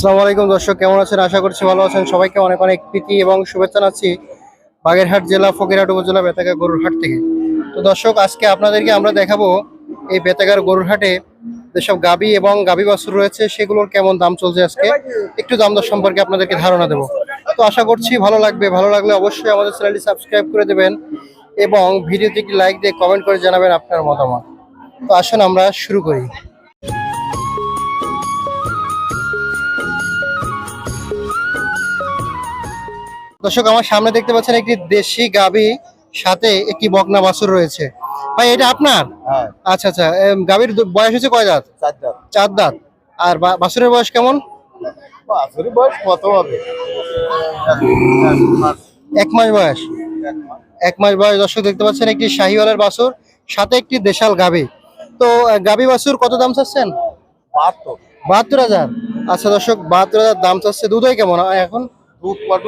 আসসালামু আলাইকুম দর্শক, কেমন আছেন? আশা করছি ভালো আছেন। সবাইকে অনেক অনেক প্রীতি এবং শুভেচ্ছা জানাচ্ছি বাগেরহাট জেলা, ফকিরহাট উপজেলা বেতাগা গরুর হাট থেকে। তো দর্শক, আজকে আপনাদেরকে আমরা দেখাবো এই বেতাগার গরুর হাটে যেসব গাবি এবং গাবি বাছুর রয়েছে, সেগুলোর কেমন দাম চলছে আজকে? একটু দাম দর সম্পর্কে আপনাদেরকে ধারণা দেবো। তো আশা করছি ভালো লাগবে। ভালো লাগলে অবশ্যই আমাদের চ্যানেলটি সাবস্ক্রাইব করে দেবেন এবং ভিডিওতে একটি লাইক দিয়ে কমেন্ট করে জানাবেন আপনার মতামত। তো আসুন আমরা শুরু করি। দর্শক আমার সামনে দেখতে পাচ্ছেন একটি দেশি গাবি সাথে একটি বকনা বাছুর রয়েছে। ভাই এটা আপনার? হ্যাঁ। আচ্ছা আচ্ছা দু- বয়স হচ্ছে কয় দাঁত? চার দাঁত। আর বাছুরের বয়স কেমন? বাছুরি বয়স কত হবে? এক মাস বয়স। এক মাস বয়স। দর্শক দেখতে পাচ্ছেন একটি শাহিওয়ালের বাছুর সাথে একটি দেশাল গাভী। তো বাছুর কত দাম চাচ্ছেন? বাহাত্তর। বাহাত্তর হাজার। আচ্ছা দর্শক বাহাত্তর হাজার দাম চাচ্ছে। দুধই কেমন এখন? দুধ পারব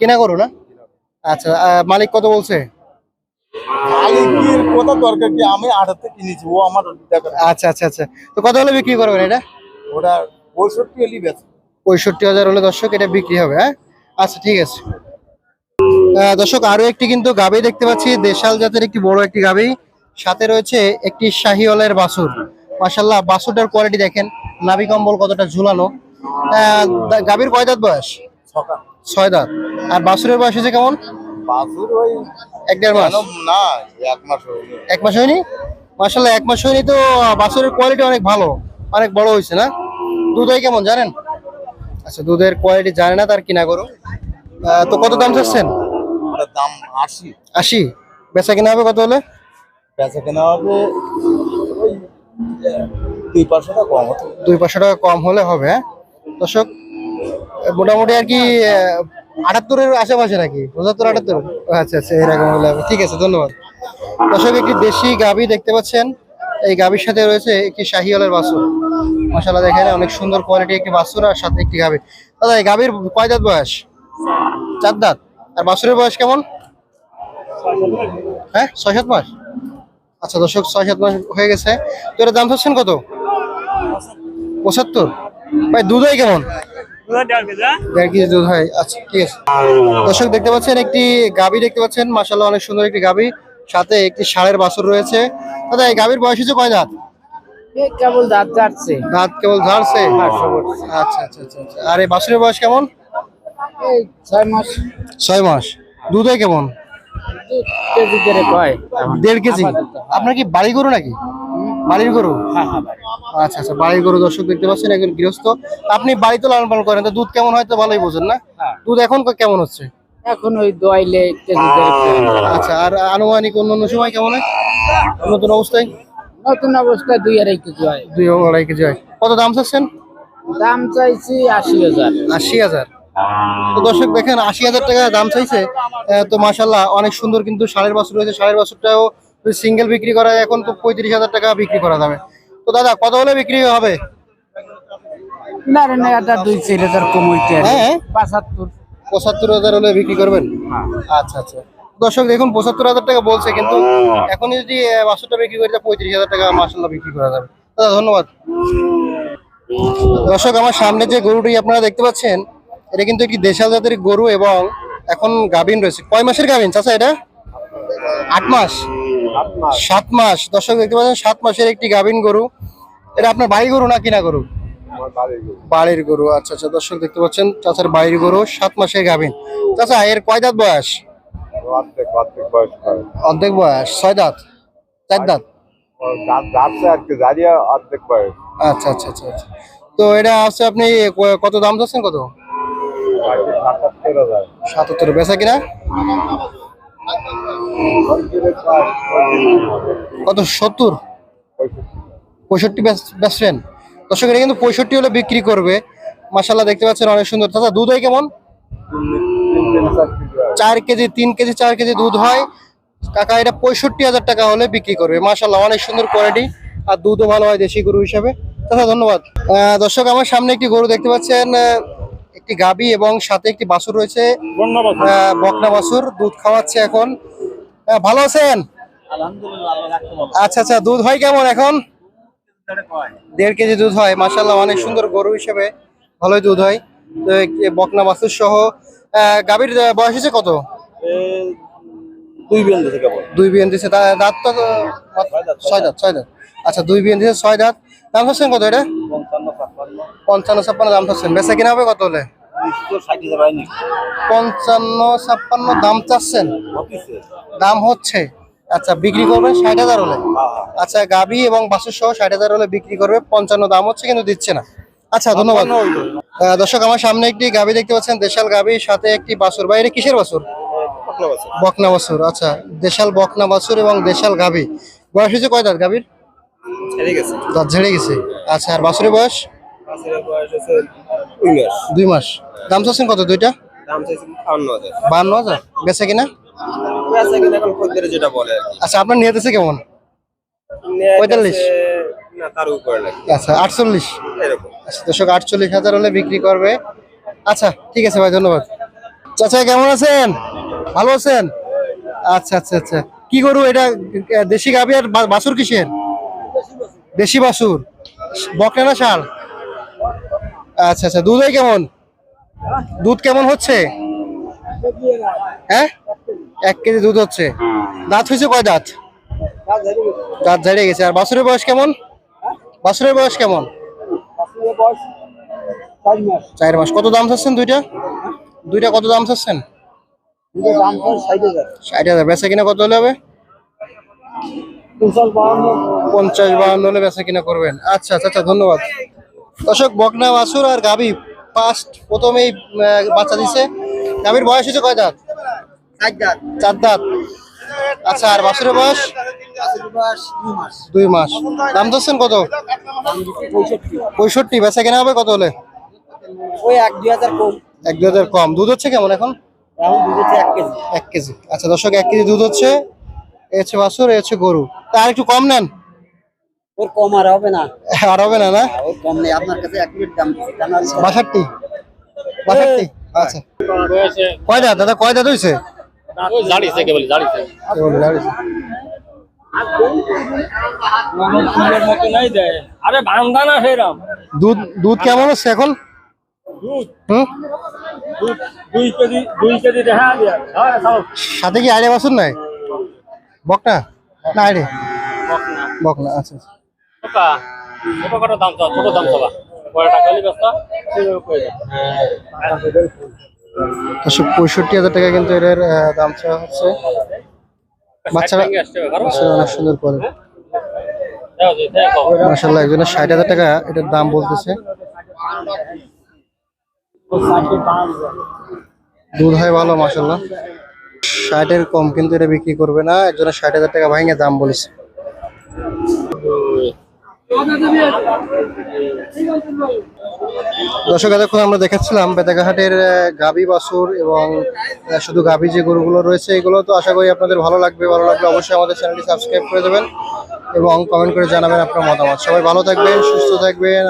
কেনা করো না? আচ্ছা মালিক কত বলছে? মালিকের দরকার কি? আমি কিনেছি ও আমার আচ্ছা আচ্ছা আচ্ছা। তো কত হলে বিক্রি করবেন এটা? ওটা পঁয়ষট্টি পঁয়ষট্টি হাজার হলে দর্শক এটা বিক্রি হবে হ্যাঁ? আচ্ছা ঠিক আছে। আহ, দর্শক আরও একটি কিন্তু গাবি দেখতে পাচ্ছি দেশাল জাতের একটি বড় একটি গাবি। সাথে রয়েছে একটি শাহিওয়ালের বাসুর মাসাল্লাহ বাছুরটার কোয়ালিটি দেখেন নাভি কম্বল কতটা ঝুলানো। গাভীর কয় দাঁত বয়স? ছয় দাঁত আর বাছুরের বয়স হয়েছে কেমন? বাছুর ওই এক দেড় মাস। না এক মাস হয়ে এক মাস হয়নি? মাসাল্লাহ এক মাস হয়নি তো বাছুরের কোয়ালিটি অনেক ভালো। অনেক বড় হয়েছে না? দুধ হয় কেমন জানেন? আচ্ছা দুধের কোয়ালিটি জানে না তার কিনা করো তো কত দাম চাচ্ছেন? দাম আশি। আশি। বেচা কিনা হবে কত হলে? বেচা কেনা হবে দুই পাঁচশো টাকা কম দুই পাঁচশো টাকা কম হলে হবে হ্যাঁ? দর্শক মোটামুটি আর কি আটাত্তরের আশেপাশে নাকি? পঁচাত্তর, আটাত্তর? আচ্ছা আচ্ছা এরকম ঠিক আছে, ধন্যবাদ। দর্শক, একটি দেশি গাভি দেখতে পাচ্ছেন। এই গাভির সাথে রয়েছে একটি শাহিওয়ালের বাছুর। মশালা দেখেন, অনেক সুন্দর কোয়ালিটি একটি বাছুর আর সাথে একটি গাভি। দাদা, এই গাভির কয় দাঁত বয়স? চার দাঁত। আর বাছুরের বয়স কেমন? হ্যাঁ ছয় সাত মাস? আচ্ছা দর্শক, ছয় সাত মাস হয়ে গেছে। তো এটা দাম চাচ্ছেন কত? পঁচাত্তর। ভাই দুধই কেমন? দেড় কেজি দুধ হয়। আচ্ছা ঠিক আছে। দর্শক দেখতে পাচ্ছেন একটি গাবি দেখতে পাচ্ছেন। মাসাল্লাহ অনেক সুন্দর একটি গাবি সাথে একটি ষাঁড়ের বাছুর রয়েছে। দাদা এই গাবির বয়স হচ্ছে কয় দাঁত? এই কেবল দাঁত যাচ্ছে দাঁত কেবল ঝাড়ছে? আচ্ছা আচ্ছা আচ্ছা আচ্ছা। আর এই বাছুরের বয়স কেমন? এই ছয় মাস। ছয় মাস। দুধ হয়। কেমন। দেড় কেজি। আপনার কি বাড়ি গরু নাকি? বাড়ির গরু? হ্যাঁ হ্যাঁ। আচ্ছা আচ্ছা বাড়ির গরু দর্শক দেখতে পাচ্ছেন একজন গৃহস্থ। আপনি বাড়িতে লালন পালন করেন তো দুধ কেমন হয় তো ভালোই বোঝেন না? হ্যাঁ। দুধ এখন কেমন হচ্ছে? এখন ওই দোয়াইলে। আচ্ছা আর আনুমানিক অন্য অন্য সময় কেমন হয়? নতুন অবস্থায়? নতুন অবস্থায় দুই আড়াই কেজি হয়। দুই আড়াই কেজি হয়। কত দাম চাচ্ছেন? দাম চাইছি আশি হাজার। আশি হাজার। তো দর্শক দেখেন আশি হাজার টাকা দাম চাইছে। তো মাসাল্লাহ অনেক সুন্দর কিন্তু সাড়ের বছর রয়েছে। সাড়ের বছরটাও সিঙ্গেল বিক্রি করা এখন তো পঁয়ত্রিশ হাজার টাকা বিক্রি করা যাবে। তো দাদা কত হলে বিক্রি হবে? না রে না এটা দুই চার হাজার কম হইতে হ্যাঁ। পাঁচাত্তর। পঁচাত্তর হাজার হলে বিক্রি করবেন? আচ্ছা আচ্ছা। দর্শক দেখুন পঁচাত্তর হাজার টাকা বলছে কিন্তু এখন যদি বিক্রি করে পঁয়ত্রিশ হাজার টাকা মাসাল্লাহ বিক্রি করা যাবে। দাদা ধন্যবাদ। দর্শক আমার সামনে যে গরুটি আপনারা দেখতে পাচ্ছেন এটা কিন্তু একটি দেশাল জাতের গরু এবং এখন গাভিন রয়েছে। কয় মাসের গাভিন চাচা এটা? আট মাস? সাত মাস। দর্শক দেখতে পাচ্ছেন সাত মাসের একটি গাভিন গরু। এটা আপনার বাড়ি গরু না কিনা গরু? বাড়ির গরু। আচ্ছা আচ্ছা। দর্শক দেখতে পাচ্ছেন চাচার বাড়ির গরু সাত মাসের গাভিন। চাচা এর কয় দাঁত বয়স? অর্ধেক বয়স ছয় দাঁত? চার দাঁত? আচ্ছা আচ্ছা আচ্ছা আচ্ছা। তো এটা আছে আপনি কত দাম চাচ্ছেন কত? সাতাত্তর। বেচা কিনা? কত? সত্তর? পঁয়ষট্টি বেচবেন দর্শক, এটা কিন্তু পঁয়ষট্টি হলে বিক্রি করবে। মাসাল্লাহ দেখতে পাচ্ছেন অনেক সুন্দর। দাদা দুধ হয় কেমন? চার কেজি, তিন কেজি, চার কেজি দুধ হয়। কাকা, এটা পঁয়ষট্টি হাজার টাকা হলে বিক্রি করবে। মাসাল্লাহ অনেক সুন্দর কোয়ালিটি আর দুধও ভালো হয় দেশি গরু হিসাবে। দাদা ধন্যবাদ। দর্শক, আমার সামনে একটি গরু দেখতে পাচ্ছেন। একটি গাবি এবং সাথে একটি বাছুর রয়েছে আহ, বকনা বাছুর দুধ খাওয়াচ্ছে এখন। ভালো আছেন? আচ্ছা আচ্ছা দুধ হয় কেমন এখন? দেড় কেজি দুধ হয় মাসাল্লাহ অনেক সুন্দর গরু হিসেবে ভালোই দুধ হয়। তো বকনা বাছুর সহ আহ, গাভীর বয়স হয়েছে কত? দুই বিয়ান থেকে বল দুই বিয়ান দিছে দাঁত তো ছয় দাঁত, ছয় দাঁত। ছয় আচ্ছা দুই বিয়ান দিছে ছয় দাঁত। দাম চাচ্ছেন কত এটা? পঞ্চান্ন ছাপ্পান্ন দাম চাচ্ছেন। বেচা কিনা হবে কত হলে? পঞ্চান্ন ছাপ্পান্ন দাম চাচ্ছেন? দাম হচ্ছে। আচ্ছা বিক্রি করবেন ষাট হাজার হলে? হ্যাঁ হ্যাঁ। আচ্ছা গাবি এবং বাসুর সহ ষাট হাজার হলে বিক্রি করবে। পঞ্চান্ন দাম হচ্ছে কিন্তু দিচ্ছে না। আচ্ছা ধন্যবাদ। দর্শক আমার সামনে একটি গাবি দেখতে পাচ্ছেন দেশাল গাবির সাথে একটি বাসুর। বাইরে কিসের বাসুর? বকনা বাসুর। আচ্ছা দেশাল বকনা বাসুর এবং দেশাল গাবি। বয়স হয়েছে কয় দাঁত গাবির? গেছে। দাঁত ঝেড়ে গেছে। আচ্ছা আর বাসুরের বয়স? দুই মাস। দাম চাচ্ছেন কত দুইটা? বান্ন হাজার। বেচা কিনা? আচ্ছা আপনার নিয়ে দিচ্ছে কেমন? পঁয়তাল্লিশ? আচ্ছা আটচল্লিশ। আচ্ছা দর্শক আটচল্লিশ হাজার হলে বিক্রি করবে। আচ্ছা ঠিক আছে ভাই ধন্যবাদ। চাচা কেমন আছেন? ভালো আছেন? আচ্ছা আচ্ছা আচ্ছা। কি করব এটা? দেশি গাভি আর বা- বাছুর কিসের? দেশি বাছুর। বকনা না ষাঁড় আচ্ছা আচ্ছা দুধ কেমন? দুধ কেমন হচ্ছে? হ্যাঁ? এক কেজি দুধ হচ্ছে। দাঁত হয়েছে কয় দাঁত? দাঁত ঝাড়িয়ে গেছে। আর বাছুরের বয়স কেমন? বাছুরের বয়স কেমন? চার মাস। কত দাম চাচ্ছেন দুইটা? দুইটা কত দাম চাচ্ছেন? ষাট হাজার। বেচা কিনা কত হলে হবে? পঞ্চাশ বাহান্ন হলে বেচা কিনা করবেন। আচ্ছা আচ্ছা আচ্ছা ধন্যবাদ। দর্শক বকনা বাছুর আর গাভি ফার্স্ট প্রথমেই বাচ্চা দিছে। গাভীর বয়স হচ্ছে কয় দাঁত? চার দাঁত। আচ্ছা আর বাছুরের বয়স? দুই মাস। দাম ধরছেন কত? পঁয়ষট্টি। বেচা কেনা হবে কত হলে? ওই এক দুই হাজার কম। এক দু হাজার কম। দুধ হচ্ছে কেমন এখন? এক কেজি। এক কেজি। আচ্ছা দর্শক এক কেজি দুধ হচ্ছে এ হচ্ছে বাছুর এ হচ্ছে গরু। তা আর একটু কম নেন। ওর কম আর হবে না। আর হবে না না? ওর কম নেই। আপনার কাছে এক মিনিট দাম বাষট্টি? বাষট্টি? আচ্ছা। কয় দাঁত দাদা কয় দাঁত হয়েছে জানিছে কেবল জানিছে মতো নাই দেয় আরে বান্ধা না সেরাম দুধ দুধ কেমন হচ্ছে এখন? দুই কেজি দুই কেজি দেখা দিয়া হ্যাঁ খাও সাথে কি আইডিয়া বাসুন নাই? বকনা? না আইডিয়া। বকনা আচ্ছা। দাম ছোট দাম ব্যস্ত পঁয়ষট্টি হাজার টাকা কিন্তু দাম চাওয়া হচ্ছে। বাচ্চারা অনেক সুন্দর করে। মাসাল্লাহ একজনের ষাট হাজার টাকা এটার দাম বলতেছে। দুধ হয় ভালো মাসাল্লাহ ষাটের কম কিন্তু এটা বিক্রি করবে না একজনের ষাট হাজার টাকা ভাঙে দাম বলেছে। দর্শক, এতক্ষণ আমরা দেখাচ্ছিলাম বেতাঘাটের গাভী বাসুর এবং শুধু গাভী যে গরুগুলো রয়েছে, এগুলো তো আশা করি আপনাদের ভালো লাগবে। ভালো লাগবে অবশ্যই আমাদের চ্যানেলটি সাবস্ক্রাইব করে দেবেন এবং কমেন্ট করে জানাবেন আপনার মতামত। সবাই ভালো থাকবেন, সুস্থ থাকবেন